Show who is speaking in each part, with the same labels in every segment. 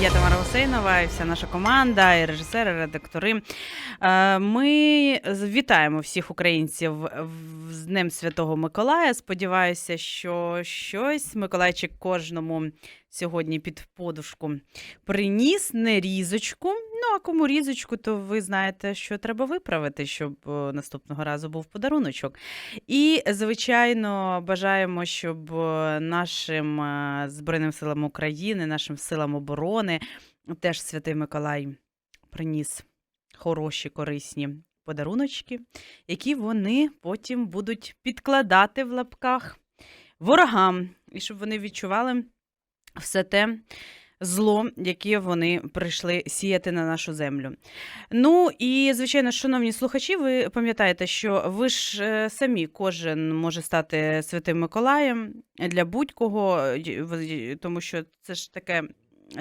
Speaker 1: Я Тамара Гусейнова і вся наша команда, і режисери, і редактори. Е, Ми вітаємо всіх українців з Днем Святого Миколая. Сподіваюся, що щось Миколайчик кожному сьогодні під подушку приніс, не різочку. Ну, а кому різочку, то ви знаєте, що треба виправити, щоб е, наступного разу був подаруночок. І, звичайно, бажаємо, щоб е, нашим е, Збройним силам України, нашим силам оборони теж Святий Миколай приніс хороші, корисні подаруночки, які вони потім будуть підкладати в лапках ворогам, і щоб вони відчували все те. Зло, яке вони прийшли сіяти на нашу землю. Ну і звичайно, шановні слухачі, ви пам'ятаєте, що ви ж е, самі кожен може стати святим Миколаєм для будь-кого, тому що це ж таке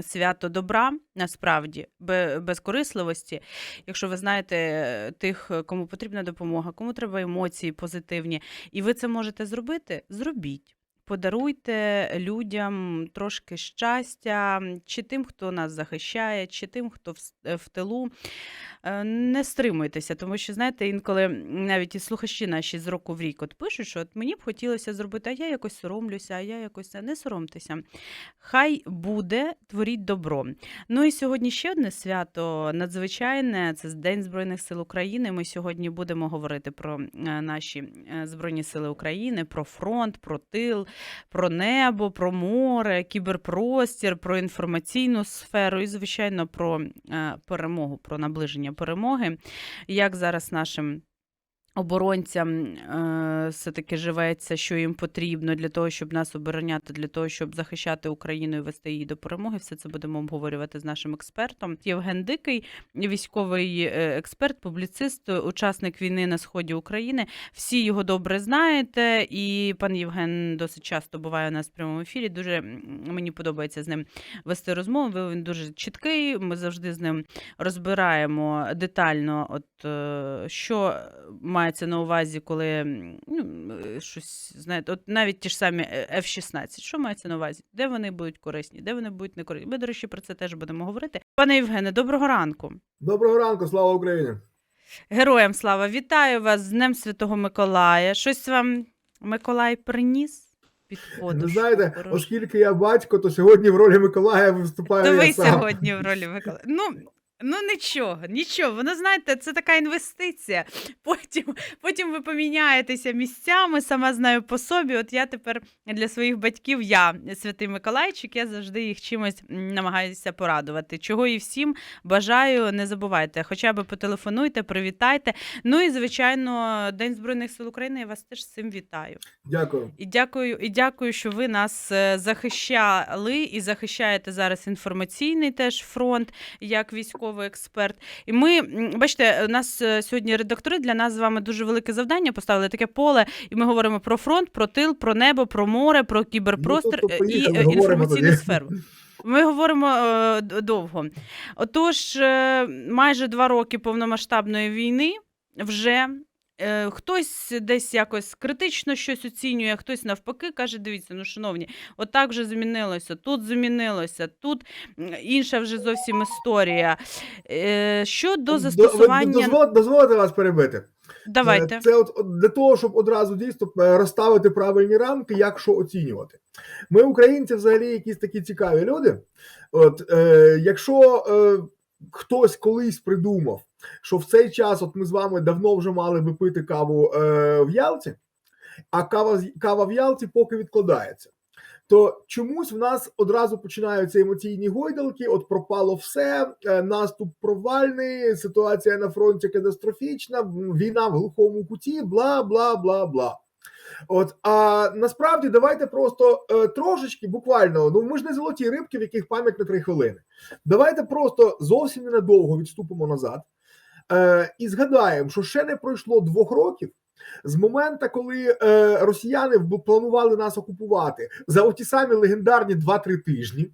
Speaker 1: свято добра, насправді, бе- безкорисливості. Якщо ви знаєте е, тих, кому потрібна допомога, кому треба емоції позитивні, і ви це можете зробити, зробіть. Подаруйте людям трошки щастя, чи тим, хто нас захищає, чи тим, хто в, е, тилу. Е, Не стримуйтеся, тому що, знаєте, інколи навіть і слухачі наші з року в рік от пишуть, що от мені б хотілося зробити, а я якось соромлюся, а я якось не соромтеся. Хай буде, творіть добро. Ну і сьогодні ще одне свято надзвичайне. Це День Збройних сил України. Ми сьогодні будемо говорити про е, наші Збройні Сили України, про фронт, про тил, про небо, про море, кіберпростір, про інформаційну сферу і, звичайно, про е, перемогу, про наближення перемоги. Як зараз нашим. Оборонцям е, все-таки живеться, що їм потрібно для того, щоб нас обороняти, для того, щоб захищати Україну і вести її до перемоги. Все це будемо обговорювати з нашим експертом. Євген Дикий, військовий е, експерт, публіцист, учасник війни на сході України. Всі його добре знаєте, і пан Євген досить часто буває у нас в прямому ефірі. Дуже мені подобається з ним вести розмови. Він дуже чіткий. Ми завжди з ним розбираємо детально, от е, що мається на увазі, коли ну, е, щось знаєте, от навіть ті ж самі е, F-16, що мається на увазі? Де вони будуть корисні, де вони будуть не корисні? Ми, до речі, про це теж будемо говорити. Пане Євгене, доброго ранку.
Speaker 2: Доброго ранку, слава Україні!
Speaker 1: Героям слава! Вітаю вас з Днем Святого Миколая. Щось вам Миколай приніс під подушку?
Speaker 2: Ви знаєте, оскільки я батько, то сьогодні в ролі Миколая виступаю
Speaker 1: То
Speaker 2: я
Speaker 1: ви
Speaker 2: сам.
Speaker 1: сьогодні в ролі Миколая. Ну, ну нічого, нічого. Воно знаєте, це така інвестиція. Потім, потім ви поміняєтеся місцями, сама знаю по собі. От я тепер для своїх батьків, я святий Миколайчик, я завжди їх чимось намагаюся порадувати. Чого і всім бажаю, не забувайте. Хоча б потелефонуйте, привітайте. Ну і звичайно, День Збройних сил України. Я вас теж з цим вітаю.
Speaker 2: Дякую.
Speaker 1: І дякую, і дякую, що ви нас е, захищали і захищаєте зараз інформаційний теж фронт як військовий експерт. І ми, бачите, у нас е, сьогодні редактори для нас з вами дуже велике завдання поставили таке поле, і ми говоримо про фронт, про тил, про небо, про море, про кіберпростір
Speaker 2: Ну, тобто,
Speaker 1: е, і е, інформаційну сферу. Ми говоримо е, довго. Отож, е, майже два роки повномасштабної війни вже. Е, Хтось десь якось критично щось оцінює, хтось навпаки каже: дивіться, ну шановні, отак вже змінилося, тут змінилося, тут інша вже зовсім історія. Е, Щодо
Speaker 2: До-
Speaker 1: застосування,
Speaker 2: дозволите, дозволите вас перебити.
Speaker 1: давайте.
Speaker 2: Е, Це от от для того, щоб одразу дійсно е, розставити правильні рамки, як що оцінювати. Ми, українці, взагалі, якісь такі цікаві люди. От е, якщо е, хтось колись придумав, що в цей час, от ми з вами давно вже мали би пити каву е, в Ялті, а кава, кава в Ялті поки відкладається. То чомусь в нас одразу починаються емоційні гойдалки. От пропало все, е, наступ провальний, ситуація на фронті катастрофічна, війна в глухому куті, бла бла бла бла. От а насправді давайте просто е, трошечки, буквально, ну ми ж не золоті рибки, в яких пам'ять на три хвилини. Давайте просто зовсім ненадовго відступимо назад е, і згадаємо, що ще не пройшло двох років. З моменту, коли е, росіяни планували нас окупувати за оті самі легендарні 2-3 тижні.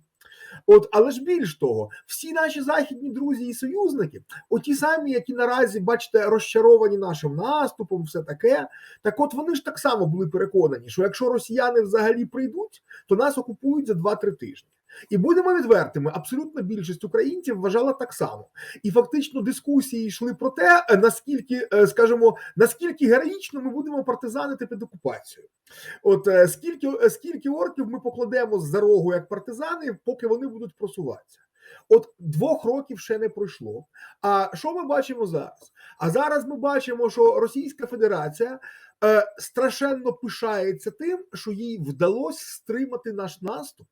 Speaker 2: От, але ж більш того, всі наші західні друзі і союзники, оті самі, які наразі, бачите, розчаровані нашим наступом, все таке. Так от вони ж так само були переконані, що якщо росіяни взагалі прийдуть, то нас окупують за 2-3 тижні. І будемо відвертими, абсолютна більшість українців вважала так само. І фактично дискусії йшли про те, е, наскільки, е, скажімо, наскільки героїчно ми будемо партизанити під окупацією. От е, скільки, скільки орків ми покладемо за рогу як партизани, поки вони будуть просуватися. От двох років ще не пройшло. А що ми бачимо зараз? А зараз ми бачимо, що Російська Федерація е, страшенно пишається тим, що їй вдалося стримати наш наступ.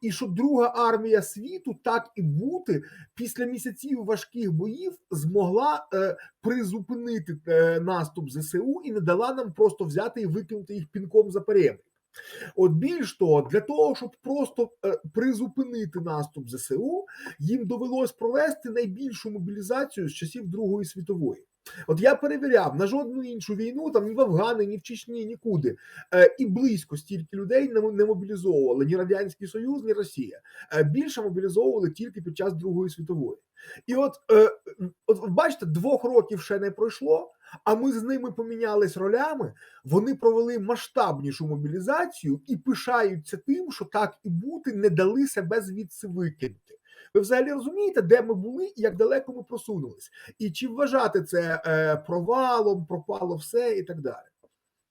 Speaker 2: І що друга армія світу так і бути після місяців важких боїв змогла е, призупинити е, наступ ЗСУ і не дала нам просто взяти і викинути їх пінком за перебрік. От більш того, для того, щоб просто е, призупинити наступ ЗСУ, їм довелось провести найбільшу мобілізацію з часів Другої світової. От я перевіряв на жодну іншу війну, там ні в Афгані, ні в Чечні, нікуди. Е, і близько стільки людей не, мобілізовували ні Радянський Союз, ні Росія. Е, більше мобілізовували тільки під час Другої світової. І от, от бачите, двох років ще не пройшло, а ми з ними помінялись ролями. Вони провели масштабнішу мобілізацію і пишаються тим, що так і бути не дали себе звідси викинути. Ви взагалі розумієте, де ми були і як далеко ми просунулись, і чи вважати це е, провалом, пропало все і так далі.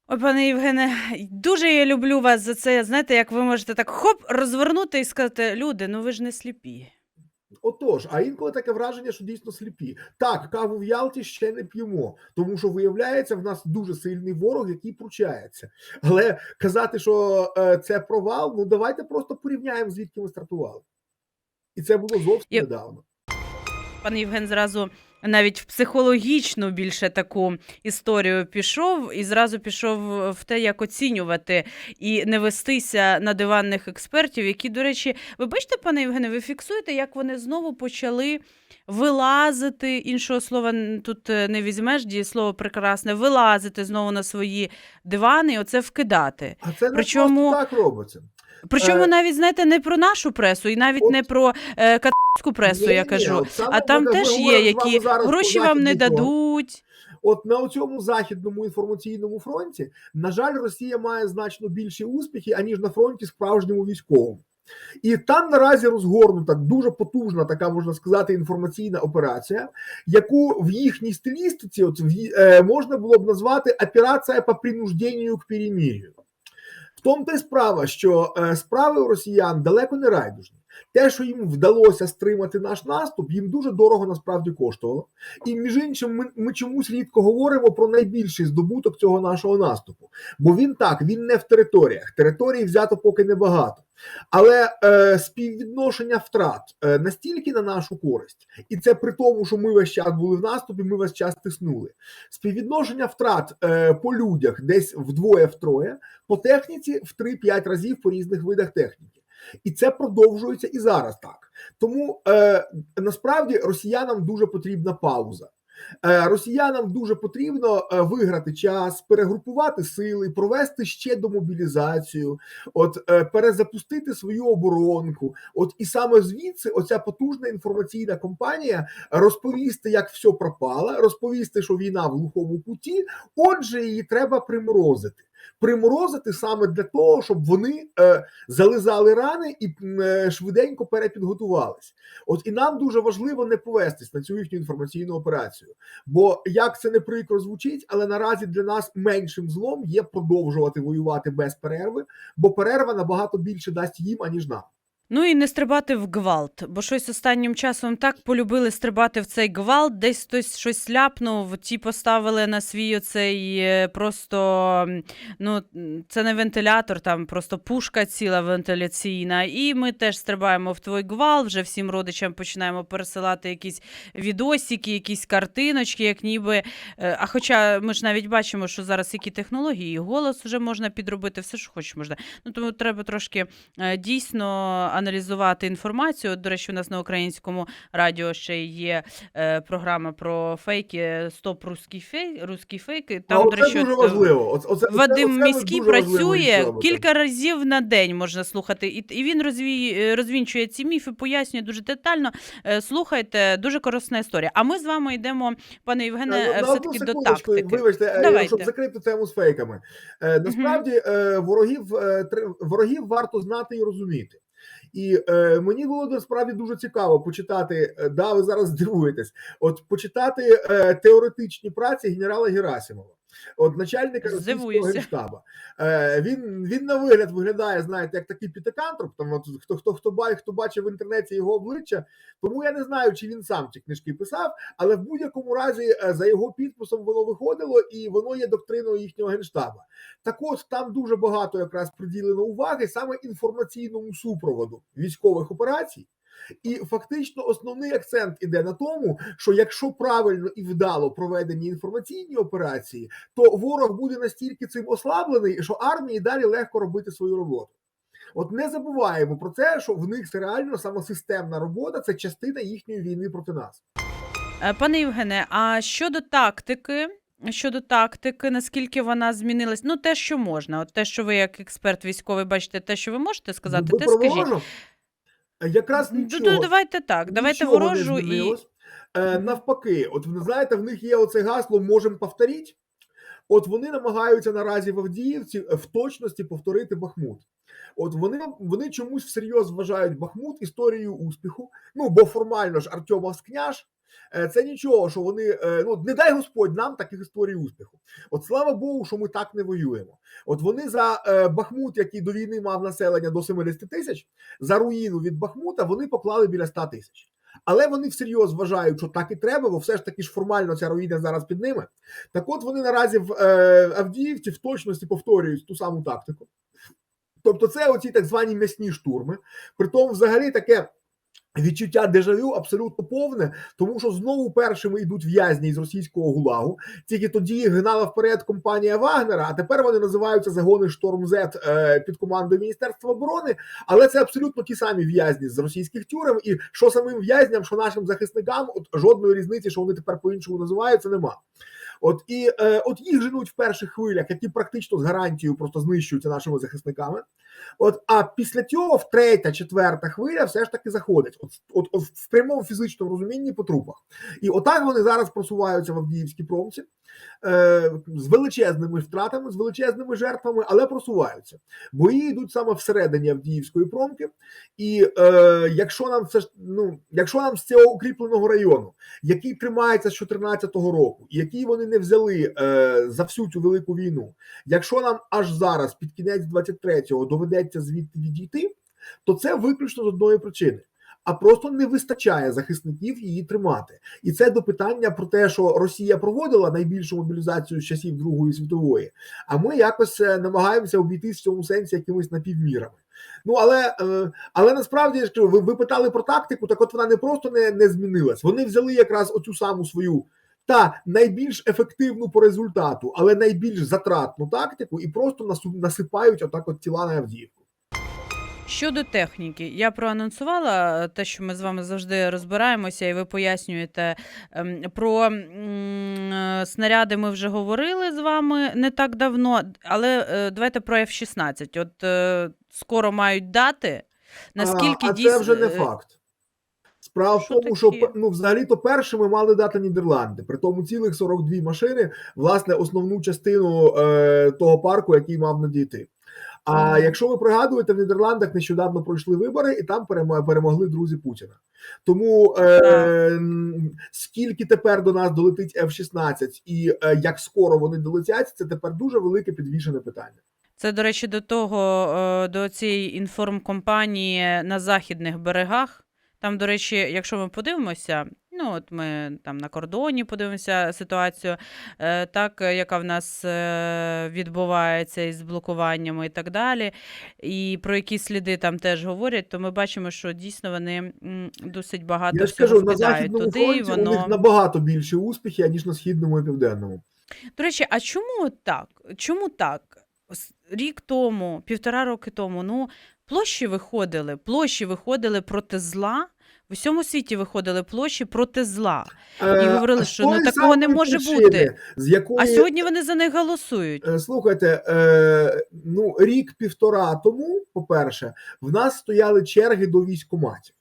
Speaker 1: Ой, пане Євгене, дуже я люблю вас за це. Знаєте, як ви можете так хоп розвернути і сказати: люди, ну ви ж не сліпі.
Speaker 2: Отож, а інколи таке враження, що дійсно сліпі. Так, каву в Ялті ще не п'ємо, тому що виявляється, в нас дуже сильний ворог, який пручається. Але казати, що е, це провал, ну давайте просто порівняємо, звідки ми стартували. І це було зовсім
Speaker 1: Я-
Speaker 2: недавно.
Speaker 1: Пан Євген зразу навіть в психологічну більше таку історію пішов і зразу пішов в те, як оцінювати і не вестися на диванних експертів, які, до речі, ви бачите, пане Євгене, ви фіксуєте, як вони знову почали вилазити. Іншого слова тут е, не візьмеш, дієслово прекрасне, вилазити знову на свої дивани і оце вкидати.
Speaker 2: А це не
Speaker 1: Причому-
Speaker 2: просто так робиться.
Speaker 1: Причому
Speaker 2: Е,
Speaker 1: навіть знаєте не про нашу пресу, і навіть
Speaker 2: от-
Speaker 1: не про е, католицьку пресу, я
Speaker 2: Ні-ні-ні,
Speaker 1: кажу.
Speaker 2: саме
Speaker 1: А там теж є, які гроші вам не дадуть.
Speaker 2: От на цьому західному інформаційному фронті, на жаль, Росія має значно більші успіхи, аніж на фронті справжньому військовому. І там наразі розгорнута дуже потужна, така можна сказати, інформаційна операція, яку в їхній стилістиці от в, е, можна було б назвати операція по принужденню к перемир'ю. Тому та й справа, що е, справи у росіян далеко не райдужні. Те, що їм вдалося стримати наш наступ, їм дуже дорого насправді коштувало. І між іншим, ми, ми чомусь рідко говоримо про найбільший здобуток цього нашого наступу. Бо він так, він не в територіях. Території взято поки небагато. Але е, співвідношення втрат е, настільки на нашу користь, і це при тому, що ми весь час були в наступі, ми весь час тиснули. Співвідношення втрат е, по людях десь вдвоє-втроє, по техніці в 3-5 разів по різних видах техніки. І це продовжується і зараз так. Тому е, насправді росіянам дуже потрібна пауза. Е, Росіянам дуже потрібно е, виграти час, перегрупувати сили, провести ще домобілізацію, от е, перезапустити свою оборонку. От і саме звідси оця потужна інформаційна кампанія розповісти, як все пропало, розповісти, що війна в глухому куті. Отже, її треба приморозити. Приморозити саме для того, щоб вони е, зализали рани і е, швиденько перепідготувались. От і нам дуже важливо не повестись на цю їхню інформаційну операцію. Бо як це не прикро звучить, але наразі для нас меншим злом є продовжувати воювати без перерви, бо перерва набагато більше дасть їм, аніж нам.
Speaker 1: Ну і не стрибати в гвалт, бо щось останнім часом так полюбили стрибати в цей гвалт, десь хтось щось ляпнув, ті поставили на свій оцей е, просто ну це не вентилятор, там просто пушка ціла вентиляційна. І ми теж стрибаємо в твій гвалт, вже всім родичам починаємо пересилати якісь відосики, якісь картиночки, як ніби. е, А хоча ми ж навіть бачимо, що зараз які технології, голос вже можна підробити, все, що хочеш можна. Ну тому треба трошки е, дійсно аналізувати інформацію. От, До речі, у нас на українському радіо ще є е, програма про фейки Стоп русський фейк, русський фейк. І Там,
Speaker 2: а
Speaker 1: до речі,
Speaker 2: дуже важливо. Оце, оце,
Speaker 1: Вадим
Speaker 2: оце
Speaker 1: міський
Speaker 2: дуже
Speaker 1: працює кілька разів на день можна слухати, і, і він розвій, е, розвінчує ці міфи, пояснює дуже детально. Е, Слухайте, дуже корисна історія. А ми з вами йдемо, пане Євгене,
Speaker 2: Е,
Speaker 1: е,
Speaker 2: на
Speaker 1: все таки до тактики.
Speaker 2: Вибачте, е,
Speaker 1: Давайте.
Speaker 2: щоб закрити тему з фейками. Е, Насправді е, ворогів е, ворогів варто знати і розуміти. І е, мені було насправді дуже цікаво почитати. е, Да, ви зараз здивуєтесь, от почитати е, теоретичні праці генерала Герасимова. От начальника російського генштаба. Е, він, він на вигляд виглядає, знаєте, як такий пітекантроп. Там от хто хто хто хто бачив в інтернеті його обличчя, тому я не знаю, чи він сам ці книжки писав, але в будь-якому разі е, за його підписом воно виходило, і воно є доктриною їхнього генштаба. Так от там дуже багато якраз приділено уваги саме інформаційному супроводу військових операцій. І фактично основний акцент іде на тому, що якщо правильно і вдало проведені інформаційні операції, то ворог буде настільки цим ослаблений, що армії далі легко робити свою роботу. От не забуваємо про це, що в них це реально самосистемна робота, це частина їхньої війни проти нас.
Speaker 1: Е, Пане Євгене, а щодо тактики, щодо тактики, наскільки вона змінилась? Ну, те, що можна, от те, що ви як експерт військовий бачите, те, що ви можете сказати,
Speaker 2: Ви
Speaker 1: те скажіть.
Speaker 2: Е, Якраз нічого.
Speaker 1: ну, давайте так, давайте
Speaker 2: Нічого не
Speaker 1: ворожу і.
Speaker 2: змінилось. Е, навпаки, от ви знаєте, в них є оце гасло можемо повторити. От вони намагаються наразі в Авдіївці е, в точності повторити Бахмут. От вони, вони чомусь всерйоз вважають Бахмут історією успіху. Ну бо формально ж Артемов княж. е, Це нічого, що вони е, ну не дай Господь нам таких історій успіху. От слава Богу, що ми так не воюємо. От вони за Бахмут, який до війни мав населення до 70 тисяч, за руїну від Бахмута вони поклали біля 100 тисяч. Але вони всерйоз вважають, що так і треба, бо все ж таки ж формально ця руїна зараз під ними. Так от вони наразі в е, Авдіївці в точності повторюють ту саму тактику. Тобто, це оці так звані м'ясні штурми. Притом, взагалі, таке. Відчуття дежавю абсолютно повне, тому що знову першими йдуть в'язні з російського гулагу. Тільки тоді гнала вперед компанія Вагнера, а тепер вони називаються загони Шторм З е, під командою Міністерства оборони. Але це абсолютно ті самі в'язні з російських тюрем. І що самим в'язням, що нашим захисникам, от жодної різниці, що вони тепер по-іншому називаються, нема. От і е, от їх женуть в перших хвилях, які практично з гарантією просто знищуються нашими захисниками. От, а після цього, в третя, четверта хвиля, все ж таки заходить. От, от, от в прямому фізичному розумінні по трупах. І отак вони зараз просуваються в Авдіївській промці е, з величезними втратами, з величезними жертвами, але просуваються. Бої йдуть саме всередині Авдіївської промки. І е, якщо нам все ж ну, якщо нам з цього укріпленого району, який тримається з 2014 року, і який вони не взяли е, за всю цю велику війну, якщо нам аж зараз, під кінець 23-го, доведеться звідти відійти, то це виключно з одної причини. А просто не вистачає захисників її тримати, і це до питання про те, що Росія проводила найбільшу мобілізацію з часів Другої світової. А ми якось е, намагаємося обійтись в цьому сенсі якимись напівмірами. Ну але е, але насправді ви, ви питали про тактику, так от вона не просто не, не змінилась. Вони взяли якраз оцю саму свою та найбільш ефективну по результату, але найбільш затратну тактику, і просто насипають отак от тіла на Авдіївку.
Speaker 1: Щодо техніки, я проанонсувала те, що ми з вами завжди розбираємося, і ви пояснюєте ем, про е, снаряди. Ми вже говорили з вами не так давно, але е, давайте про F-16. От е, скоро мають дати. Наскільки
Speaker 2: а, а
Speaker 1: дійсно
Speaker 2: це вже не
Speaker 1: е,
Speaker 2: факт. Справа в тому, що ну, взагалі-то першими мали дати Нідерланди. При тому цілих 42 машини, власне, основну частину е, того парку, який мав надійти. А якщо ви пригадуєте, в Нідерландах нещодавно пройшли вибори, і там перемо- перемогли друзі Путіна. Тому е, скільки тепер до нас долетить F-16 і е, як скоро вони долетять, це тепер дуже велике підвішене питання.
Speaker 1: Це, до речі, до того, е, до цієї інформкомпанії на західних берегах. Там, до речі, якщо ми подивимося, ну от ми там на кордоні подивимося ситуацію, е, так, е, яка в нас е, відбувається із блокуваннями і так далі, і про які сліди там теж говорять, то ми бачимо, що дійсно вони досить багато
Speaker 2: Я ж
Speaker 1: всього
Speaker 2: кажу, на західному
Speaker 1: туди,
Speaker 2: фронті у них набагато більші успіхи, ніж на східному і південному.
Speaker 1: До речі, а чому так? Чому так? Рік тому, півтора роки тому, ну, площі виходили, площі виходили проти зла. В усьому світі виходили площі проти зла. І
Speaker 2: Е,
Speaker 1: говорили, що ну, такого не може бути.
Speaker 2: З якої,
Speaker 1: А сьогодні вони за них голосують.
Speaker 2: е, слухайте, е, ну рік-півтора тому, по-перше, в нас стояли черги до військоматів.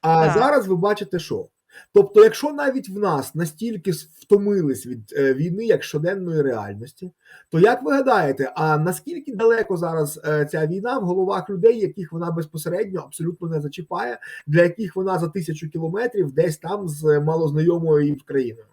Speaker 2: А
Speaker 1: Так.
Speaker 2: зараз ви бачите, що Тобто, якщо навіть в нас настільки втомились від е, війни як щоденної реальності, то як ви гадаєте, а наскільки далеко зараз е, ця війна в головах людей, яких вона безпосередньо абсолютно не зачіпає, для яких вона за тисячу кілометрів десь там з малознайомою країною?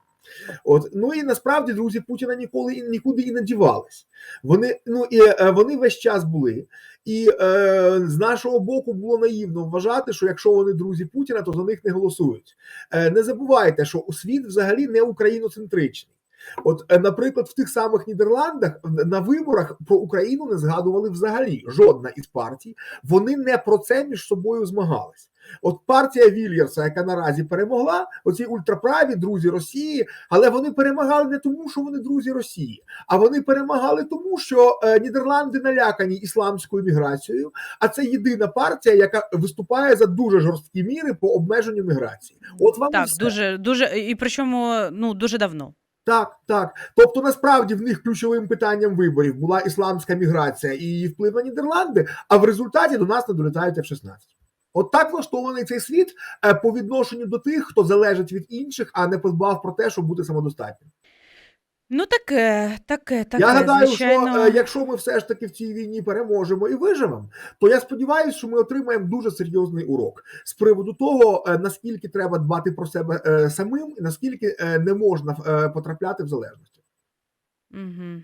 Speaker 2: От ну і насправді друзі Путіна ніколи нікуди і не дівались. Вони ну і е, вони весь час були. І е, з нашого боку було наївно вважати, що якщо вони друзі Путіна, то за них не голосують. Е, не забувайте, що у світ взагалі не україноцентричний. От, е, наприклад, в тих самих Нідерландах на виборах про Україну не згадували взагалі жодна із партій. Вони не про це між собою змагались. От партія Вільярса, яка наразі перемогла, оці ультраправі друзі Росії, але вони перемагали не тому, що вони друзі Росії, а вони перемагали тому, що е, Нідерланди налякані ісламською міграцією. А це єдина партія, яка виступає за дуже жорсткі міри по обмеженню міграції. От вам
Speaker 1: Так,
Speaker 2: все.
Speaker 1: дуже, дуже, і причому ну дуже давно.
Speaker 2: Так, так. Тобто, насправді в них ключовим питанням виборів була ісламська міграція і її вплив на Нідерланди, а в результаті до нас не долітають F-16. От так влаштований цей світ е, по відношенню до тих, хто залежить від інших, а не подбав про те, щоб бути самодостатнім.
Speaker 1: Ну таке, таке, таке.
Speaker 2: я гадаю,
Speaker 1: звичайно.
Speaker 2: що е, якщо ми все ж таки в цій війні переможемо і виживемо, то я сподіваюся, що ми отримаємо дуже серйозний урок з приводу того, е, наскільки треба дбати про себе е, самим, і наскільки е, не можна е, потрапляти в залежності.
Speaker 1: Угу.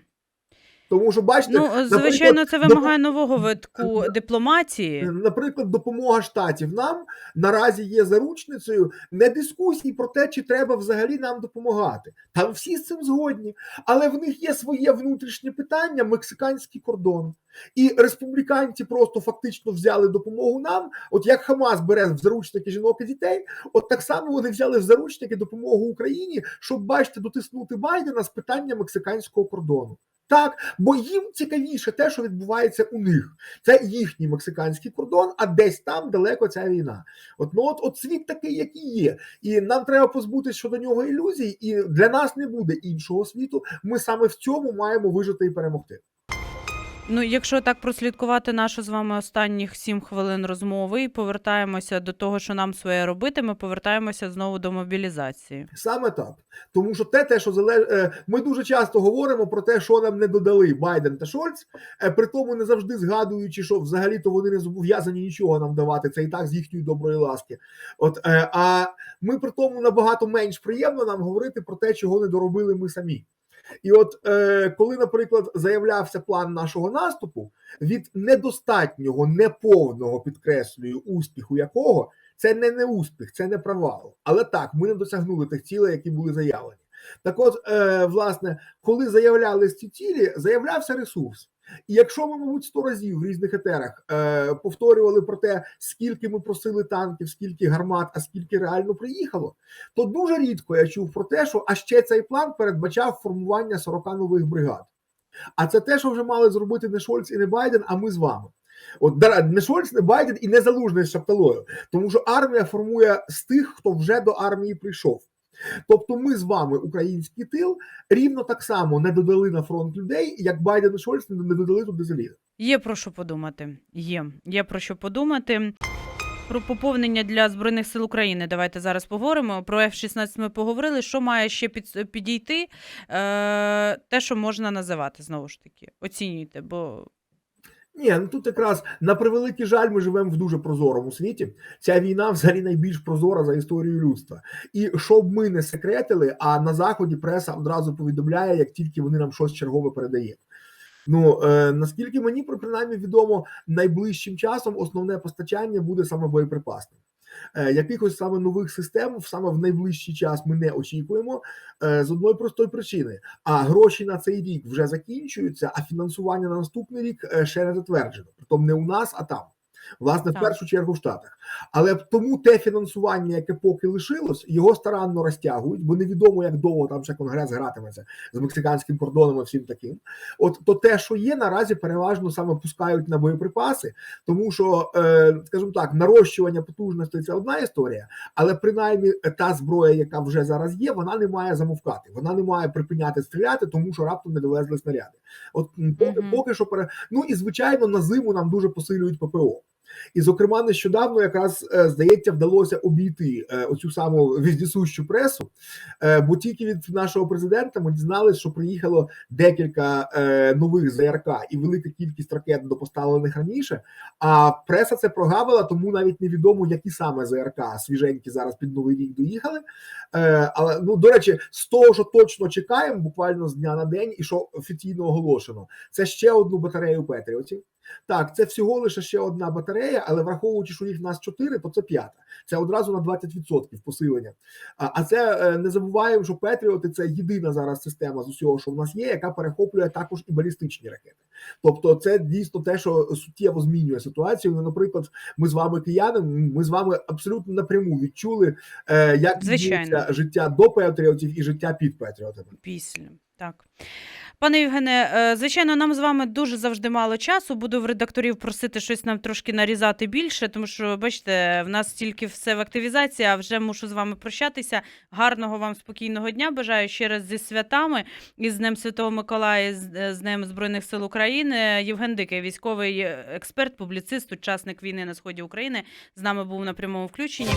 Speaker 2: Тому що бачите,
Speaker 1: Ну, звичайно, це вимагає нового витку дипломатії.
Speaker 2: Наприклад, допомога штатів нам наразі є заручницею не дискусій про те, чи треба взагалі нам допомагати. Там всі з цим згодні, але в них є своє внутрішнє питання мексиканський кордон. І республіканці просто фактично взяли допомогу нам. От як Хамас бере в заручники жінок і дітей, от так само вони взяли в заручники допомогу Україні, щоб бачите, дотиснути Байдена з питання мексиканського кордону. Так, бо їм цікавіше те, що відбувається у них. Це їхній мексиканський кордон, а десь там далеко ця війна. От ну от, от світ такий, який є, і нам треба позбутися щодо нього ілюзій. І для нас не буде іншого світу. Ми саме в цьому маємо вижити і перемогти.
Speaker 1: Ну, якщо так прослідкувати нашу з вами останніх сім хвилин розмови і повертаємося до того, що нам своє робити, ми повертаємося знову до мобілізації.
Speaker 2: Саме так, тому що те, те, що залежить, ми дуже часто говоримо про те, що нам не додали Байден та Шольц, е, при тому не завжди згадуючи, що взагалі то вони не зобов'язані нічого нам давати. Це і так з їхньої доброї ласки. От е, а ми при тому набагато менш приємно нам говорити про те, чого не доробили ми самі. І от е, коли, наприклад, заявлявся план нашого наступу від недостатнього, неповного підкреслюю успіху якого це не неуспіх, це не провал. Але так, ми не досягнули тих цілей, які були заявлені. Так, от, е, власне, коли заявлялись ці цілі, заявлявся ресурс. І якщо ми, мабуть, сто разів в різних етерах е, повторювали про те, скільки ми просили танків, скільки гармат, а скільки реально приїхало, то дуже рідко я чув про те, що а ще цей план передбачав формування 40 нових бригад. А це те, що вже мали зробити не Шольц і не Байден, а ми з вами. От не Шольц, не Байден і не залужний з Шапталою, тому що армія формує з тих, хто вже до армії прийшов. Тобто, ми з вами, український тил, рівно так само не додали на фронт людей, як Байден і Шольц не додали туди заліза.
Speaker 1: Є про що подумати. Є. Є про що подумати. Про поповнення для Збройних сил України давайте зараз поговоримо. Про F-16 ми поговорили. Що має ще під, підійти? Е, те, що можна називати, знову ж таки. Оцінюйте, бо
Speaker 2: Ні, ну тут якраз на превеликий жаль, ми живемо в дуже прозорому світі. Ця війна взагалі найбільш прозора за історію людства. І щоб ми не секретили, а на заході преса одразу повідомляє, як тільки вони нам щось чергове передають. Ну е, наскільки мені при- принаймні відомо, найближчим часом основне постачання буде саме боєприпасним. Е, якихось саме нових систем саме в найближчий час ми не очікуємо е, з одної простої причини. А гроші на цей рік вже закінчуються, а фінансування на наступний рік е, ще не затверджено. Притом не у нас, а там. Власне, в першу чергу в Штатах. Але тому те фінансування, яке поки лишилось, його старанно розтягують, бо невідомо, як довго там ще конгрес гратиметься з мексиканським кордоном і всім таким. От то те, що є, наразі переважно саме пускають на боєприпаси, тому що, е, скажімо так, нарощування потужностей це одна історія, але принаймні та зброя, яка вже зараз є, вона не має замовкати, вона не має припиняти стріляти, тому що раптом не довезли снаряди. От поки,
Speaker 1: Мгм.
Speaker 2: поки що пере... ну і звичайно на зиму нам дуже посилюють ППО. І, зокрема, нещодавно якраз е, здається, вдалося обійти е, оцю саму віздісущу пресу. Е, бо тільки від нашого президента ми дізналися, що приїхало декілька нових ЗРК і велика кількість ракет до поставлених раніше. А преса це прогавила, тому навіть невідомо, які саме ЗРК свіженькі зараз під новий рік доїхали. Але ну до речі, з того, що точно чекаємо, буквально з дня на день, і що офіційно оголошено, це ще одну батарею Петріотів. Так, це всього лише ще одна батарея, але враховуючи, що їх в нас чотири, то це п'ята. Це одразу на 20% посилення. А, а це е, не забуваємо, що Петріоти це єдина зараз система з усього, що в нас є, яка перехоплює також і балістичні ракети. Тобто, це дійсно те, що суттєво змінює ситуацію. Ну, наприклад, ми з вами кияни, ми з вами абсолютно напряму відчули, е, як
Speaker 1: Звичайно.
Speaker 2: життя до Петріотів і життя під Петріотами.
Speaker 1: Після так. Пане Євгене, е, звичайно, нам з вами дуже завжди мало часу. Буду в редакторів просити щось нам трошки нарізати більше, тому що, бачите, в нас тільки все в активізації, а вже мушу з вами прощатися. Гарного вам спокійного дня. Бажаю ще раз зі святами і з Днем Святого Миколая, е, з Днем Збройних сил України. Євген Дикий, військовий експерт, публіцист, учасник війни на сході України, з нами був на прямому включенні.